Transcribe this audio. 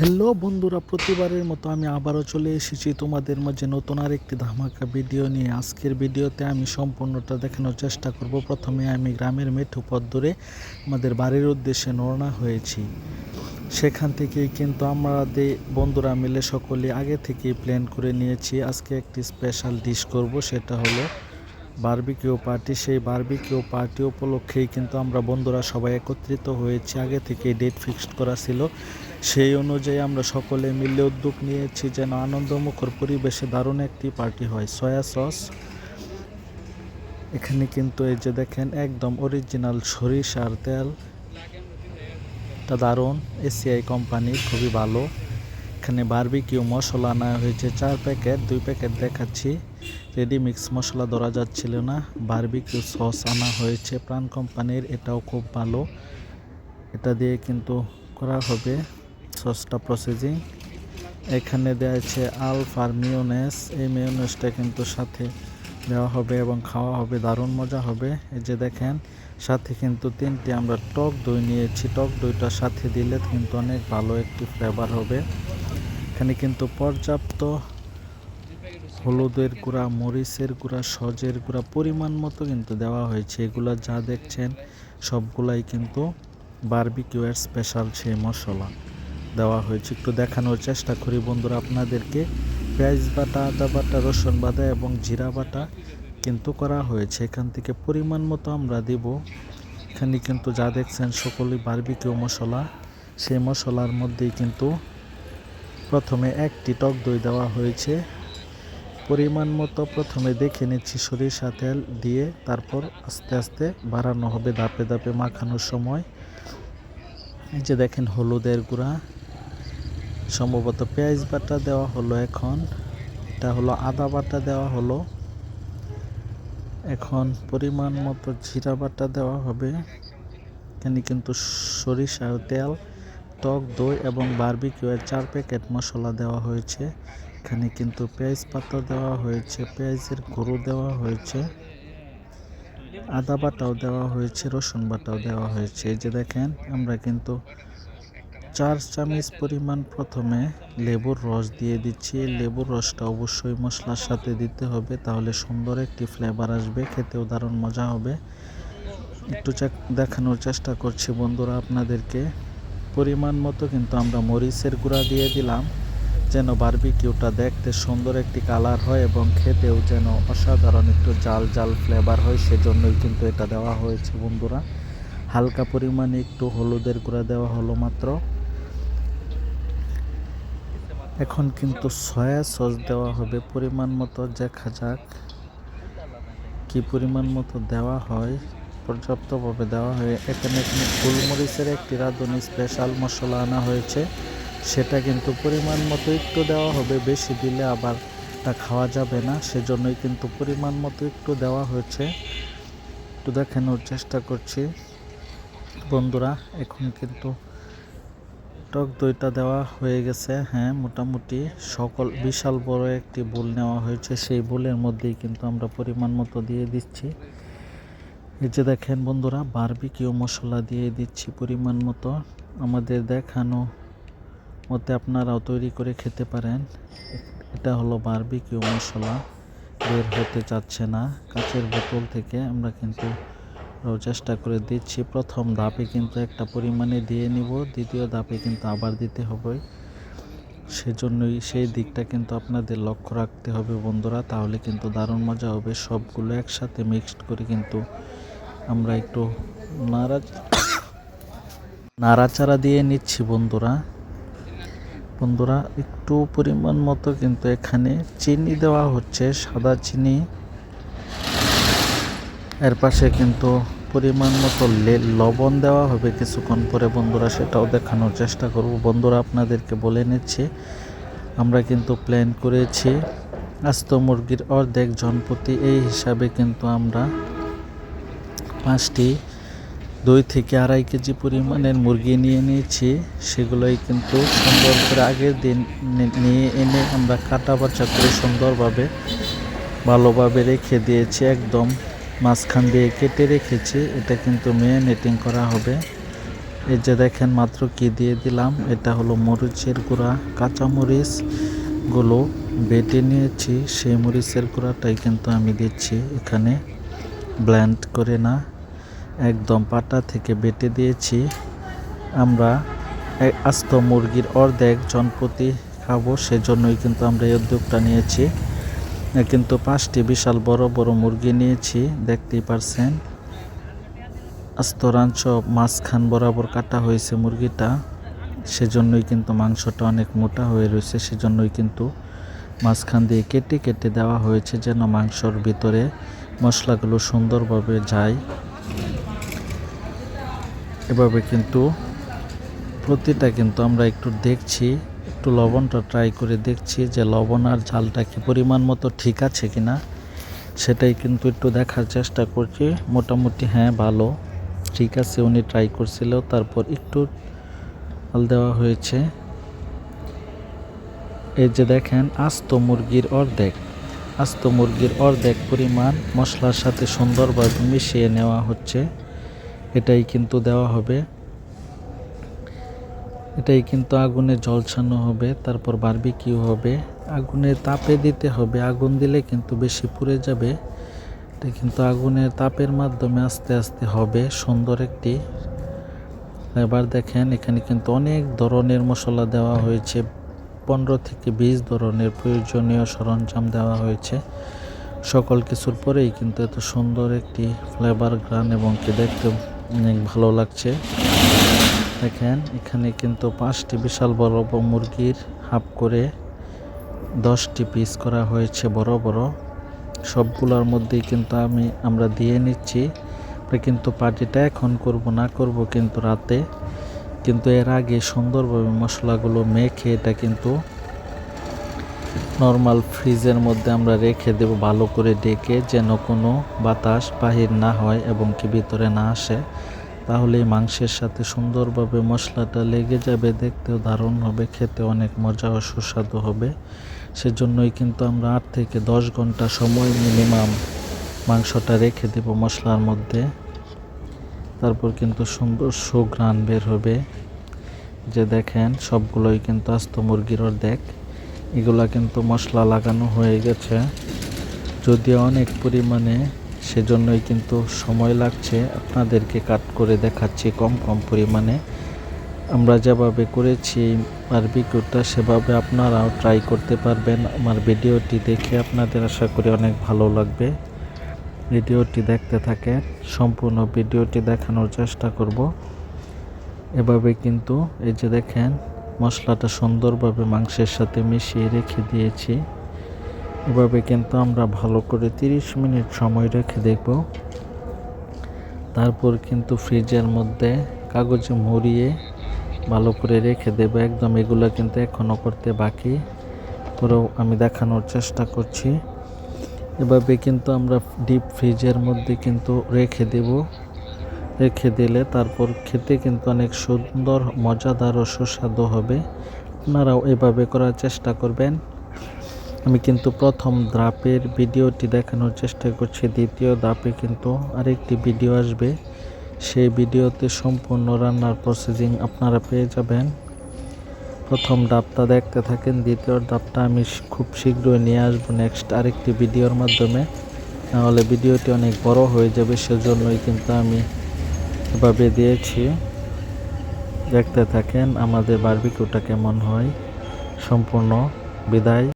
Hello বন্ধুরা, প্রতিবারের মতো আমি আবারও চলে এসেছি তোমাদের মাঝে নতুন আরেকটি ধামাকা ভিডিও নিয়ে। আজকের ভিডিওতে আমি সম্পূর্ণটা দেখানোর চেষ্টা করব। প্রথমে আমি গ্রামের মেঠু পথ ধরে আমাদের বাড়ির উদ্দেশ্যে রওনা হয়েছি। সেখান থেকেই কিন্তু আমাদের বন্ধুরা মিলে সকলে আগে থেকেই প্ল্যান করে নিয়েছি। আজকে একটি স্পেশাল ডিশ করব, সেটা হলো বারবিকিউ পার্টি সেই বারবিকিউ পার্টি উপলক্ষেই কিন্তু আমরা বন্ধুরা সবাই একত্রিত হয়েছি। আগে থেকে ডেট ফিক্সড করা ছিল। সেই অনুযায়ী আমরা সকলে মিলে উদ্যোগ নিয়েছি যেন আনন্দমুখর পরিবেশে দারুণ একটি পার্টি হয়। Soya sauce. এখানে কিন্তু এই যে দেখেন, একদম অরিজিনাল সরিষার তেল। এটা দারুণ। এসিআই কোম্পানি খুবই ভালো। এখানে বারবিকিউ মশলা আনা হয়েছে। চার প্যাকেট, দুই প্যাকেট দেখাচ্ছি। রেডি মিক্স মশলা ধরা যাচ্ছিল না। বারবিকিউ সস আনা হয়েছে। প্রাণ কোম্পানির এটাও খুব ভালো। এটা দিয়ে কিন্তু করা হবে। সসটা প্রসেসিং এখানে দেওয়া আছে আলফার মিওনেস। এই মিওনেসটা কিন্তু সাথে দেওয়া হবে এবং খাওয়া হবে দারুণ মজা হবে। এই যে দেখেন, সাথে কিন্তু তিনটি আমরা টক দই নিয়েছি। টক দইটা সাথে দিলে কিন্তু অনেক ভালো একটি ফ্লেভার হবে। এখানে কিন্তু পর্যাপ্ত হলুদের গুঁড়া, মরিচের গুঁড়া, সজের গুঁড়া পরিমাণ মতো কিন্তু দেওয়া হয়েছে। এগুলো যা দেখছেন, সবগুলাই কিন্তু বারবিকিউয়ের স্পেশাল সেই মশলা। দেওয়া হয়েছে। একটু দেখানোর চেষ্টা করি বন্ধুরা আপনাদেরকে। পেঁয়াজ বাটা, আদা বাটা, রসুন বাটা এবং জিরা বাটা কিন্তু করা হয়েছে। এখান থেকে পরিমাণ মতো আমরা দিব। এখানে কিন্তু যা দেখছেন সকলেই বারবিকিউ মশলা। সেই মশলার মধ্যেই কিন্তু প্রথমে একটি টক দই দেওয়া হয়েছে। পরিমাণ মতো প্রথমে দেখে নিচ্ছি সরিষা তেল দিয়ে তারপর আস্তে আস্তে বাড়ানো হবে ধাপে ধাপে মাখানোর সময়। এই যে দেখেন হলুদের গুঁড়া। সম্ভবত পেঁয়াজ বাটা দেওয়া হলো এখন। এটা হলো আদা বাটা দেওয়া হলো। এখন পরিমাণ মতো জিরা বাটা দেওয়া হবে। এখানে কিন্তু সরিষার তেল, টক দই এবং বারবিকিউয়ের চার প্যাকেট মশলা দেওয়া হয়েছে। এখানে কিন্তু পেঁয়াজ পাতা দেওয়া হয়েছে, পেঁয়াজের গুঁড়ো দেওয়া হয়েছে। আদা বাটাও দেওয়া হয়েছে, রসুন বাটাও দেওয়া হয়েছে। এই যে দেখেন, আমরা কিন্তু চার চামচ পরিমাণ প্রথমে লেবুর রস দিয়ে দিচ্ছি। লেবুর রসটা অবশ্যই মশলার সাথে দিতে হবে, তাহলে সুন্দর একটি ফ্লেভার আসবে, খেতেও দারুণ মজা হবে। একটু দেখানোর চেষ্টা করছি বন্ধুরা আপনাদেরকে। পরিমাণ মতো কিন্তু আমরা মরিচের গুঁড়া দিয়ে দিলাম, যেন বারবিকিউটা দেখতে সুন্দর একটি কালার হয় এবং খেতেও যেন অসাধারণ একটু জাল জাল ফ্লেভার হয়, সেজন্যই কিন্তু এটা দেওয়া হয়েছে বন্ধুরা। হালকা পরিমাণে একটু হলুদের গুঁড়া দেওয়া হলো মাত্র। এখন কিন্তু সয়া সস দেওয়া হবে। পরিমাণ মতো দেখা যাক কি পরিমাণ মতো দেওয়া হয়। পর্যাপ্তভাবে দেওয়া হয় এখানে এখানে গোলমরিচের একটি রাঁধুনি স্পেশাল মশলা আনা হয়েছে। সেটা কিন্তু পরিমাণ মতো একটু দেওয়া হবে, বেশি দিলে আবার তা খাওয়া যাবে না। সেজন্যই কিন্তু পরিমাণ মতো একটু দেওয়া হয়েছে। একটু দেখানোর চেষ্টা করছি। বন্ধুরা, এখন কিন্তু টক দইটা দেওয়া হয়ে গেছে। হ্যাঁ মোটামুটি সকল বিশাল বড় একটি বুল নেওয়া হয়েছে। সেই বুলের মধ্যেই কিন্তু আমরা পরিমাণ মতো দিয়ে দিচ্ছি। এই যে দেখেন বন্ধুরা বারবিকিউ মশলা দিয়ে দিচ্ছি পরিমাণ মতো। আমাদের দেখানো মতে আপনারাও তৈরি করে খেতে পারেন। এটা হলো বারবিকিউ মশলা, বের হতে চাচ্ছে না। কাচের বোতল থেকে আমরা কিন্তু চেষ্টা করে দিচ্ছি। প্রথম ধাপে কিন্তু একটা পরিমাণে দিয়ে নিব, দ্বিতীয় ধাপে কিন্তু আবার দিতে হবে। সেজন্যই সেই দিকটা কিন্তু আপনাদের লক্ষ্য রাখতে হবে বন্ধুরা, তাহলে কিন্তু দারুণ মজা হবে। সবগুলো একসাথে মিক্সড করে কিন্তু আমরা একটু নাড়া নাড়াচাড়া দিয়ে নিচ্ছি বন্ধুরা। বন্ধুরা, একটু পরিমাণ মতো কিন্তু এখানে চিনি দেওয়া হচ্ছে, সাদা চিনি। এর পাশে কিন্তু পরিমাণ মতো লবণ দেওয়া হবে কিছুক্ষণ পরে বন্ধুরা সেটাও দেখানোর চেষ্টা করব। বন্ধুরা আপনাদেরকে বলে নিচ্ছি, আমরা কিন্তু প্ল্যান করেছি আস্ত মুরগির অর্ধেক জনপ্রতি এই হিসাবে কিন্তু আমরা পাঁচটি, দুই থেকে আড়াই কেজি পরিমাণের মুরগি নিয়ে নিয়েছি। সেগুলোই কিন্তু সুন্দর করে আগের দিন নিয়ে এনে আমরা কাটা বাছা করে সুন্দরভাবে, ভালোভাবে রেখে দিয়েছি একদম। মাঝখান দিয়ে কেটে রেখেছি। এটা কিন্তু মেরিনেটিং করা হবে। এই যে দেখেন, মাত্র কি দিয়ে দিলাম? এটা হলো মরিচের গুঁড়া কাঁচা মরিচগুলো বেটে নিয়েছি। সেই মরিচের গুঁড়াটাই কিন্তু আমি দিচ্ছি এখানে। ব্ল্যান্ড করে না, একদম পাটা থেকে বেটে দিয়েছি। আমরা আস্ত মুরগির অর্ধেক জনপ্রতি খাব, সেজন্যই কিন্তু আমরা এই উদ্যোগটা নিয়েছি। কিন্তু পাঁচটি বিশাল বড় বড় মুরগি নিয়েছি, দেখতেই পারছেন। আস্ত রাঞ্চ মাঝখান বরাবর কাটা হয়েছে মুরগিটা, সেজন্যই কিন্তু মাংসটা অনেক মোটা হয়ে রয়েছে, সেজন্যই কিন্তু মাঝখান দিয়ে কেটে কেটে দেওয়া হয়েছে যেন মাংসর ভিতরে মশলাগুলো সুন্দরভাবে যায়। এভাবে কিন্তু প্রতিটা কিন্তু আমরা একটু দেখছি। একটু লবণটা ট্রাই করে দেখছি যে লবণ আর ঝালটা কি পরিমাণ মতো ঠিক আছে কি না সেটাই কিন্তু একটু দেখার চেষ্টা করছি। মোটামুটি হ্যাঁ ভালো। ঠিক আছে, উনি ট্রাই করছিল। তারপর একটু হাল দেওয়া হয়েছে। এই যে দেখেন, আস্ত মুরগির অর্ধেক। আস্ত মুরগির অর্ধেক পরিমাণ মশলার সাথে সুন্দরভাবে মিশিয়ে নেওয়া হচ্ছে। এটাই কিন্তু দেওয়া হবে। এটাই কিন্তু আগুনে জলছানো হবে, তারপর বারবিকিউ হবে। আগুনের তাপে দিতে হবে, আগুন দিলে কিন্তু বেশি পুড়ে যাবে। এটা কিন্তু আগুনের তাপের মাধ্যমে আস্তে আস্তে হবে, সুন্দর একটি। এবার দেখেন, এখানে কিন্তু অনেক ধরনের মশলা দেওয়া হয়েছে। পনেরো থেকে বিশ ধরনের প্রয়োজনীয় সরঞ্জাম দেওয়া হয়েছে। সকল কিছুর পরেই কিন্তু এত সুন্দর একটি ফ্লেভার গ্রান এবং কি দেখতে অনেক ভালো লাগছে। দেখেন, এখানে কিন্তু পাঁচটি বিশাল বড় মুরগির হাফ করে দশটি পিস করা হয়েছে বড় বড়। সবগুলোর মধ্যেই কিন্তু আমি, আমরা দিয়ে নিচ্ছি। কিন্তু পার্টিটা এখন করব, না করব কিন্তু রাতে। কিন্তু এর আগে সুন্দরভাবে মশলাগুলো মেখে এটা কিন্তু নর্মাল ফ্রিজের মধ্যে আমরা রেখে দেব ভালো করে ডেকে যেন কোনো বাতাস বাহির না হয় এবং কি ভিতরে না আসে। তাহলে মাংসের সাথে সুন্দরভাবে মশলাটা লেগে যাবে, দেখতেও দারুণ হবে, খেতে অনেক মজা ও সুস্বাদু হবে। সেজন্যই কিন্তু আমরা আট থেকে দশ ঘণ্টা সময় মিনিমাম মাংসটা রেখে দেব মশলার মধ্যে। তারপর কিন্তু সুন্দর সুঘ্রাণ বের হবে। যে দেখেন, সবগুলোই কিন্তু আস্ত মুরগির অর্ধেক। এগুলা কিন্তু মশলা লাগানো হয়ে গেছে। যদিও অনেক পরিমাণে সেজন্যই কিন্তু সময় লাগছে। আপনাদেরকে কাট করে দেখাচ্ছি কম কম পরিমাণে। আমরা যেভাবে করেছি বারবিকিউটা সেভাবে আপনারাও ট্রাই করতে পারবেন। আমার ভিডিওটি দেখে আপনাদের আশা করি অনেক ভালো লাগবে। ভিডিওটি দেখতে থাকেন, সম্পূর্ণ ভিডিওটি দেখানোর চেষ্টা করব। এভাবে কিন্তু এই যে দেখেন, মশলাটা সুন্দরভাবে মাংসের সাথে মিশিয়ে রেখে দিয়েছি। এভাবে কিন্তু আমরা ভালো করে 30 মিনিট সময় রেখে দেখব। তারপর কিন্তু ফ্রিজের মধ্যে কাগজে মুড়িয়ে ভালো করে রেখে দেবো। একদম এগুলো কিন্তু এখনও করতে বাকি। পরেও আমি দেখানোর চেষ্টা করছি। এভাবে কিন্তু আমরা ডিপ ফ্রিজের মধ্যে কিন্তু রেখে দেব। রেখে দিলে তারপর খেতে কিন্তু অনেক সুন্দর, মজাদার ও সুস্বাদু হবে। আপনারাও এভাবে করার চেষ্টা করবেন। আমি কিন্তু প্রথম ধাপের ভিডিওটি দেখানোর চেষ্টা করছি। দ্বিতীয় ধাপে কিন্তু আরেকটি ভিডিও আসবে। সেই ভিডিওতে সম্পূর্ণ রান্নার প্রসেসিং আপনারা পেয়ে যাবেন। প্রথম ডাবটা দেখতে থাকেন, দ্বিতীয় ডাবটা আমি খুব শীঘ্রই নিয়ে আসব নেক্সট আরেকটি ভিডিওর মাধ্যমে। নাহলে ভিডিওটি অনেক বড় হয়ে যাবে, সেজন্যই কিন্তু আমি এভাবে দিয়েছি। দেখতে থাকেন, আমাদের বারবিকিউটা কেমন হয়। সম্পূর্ণ বিদায়।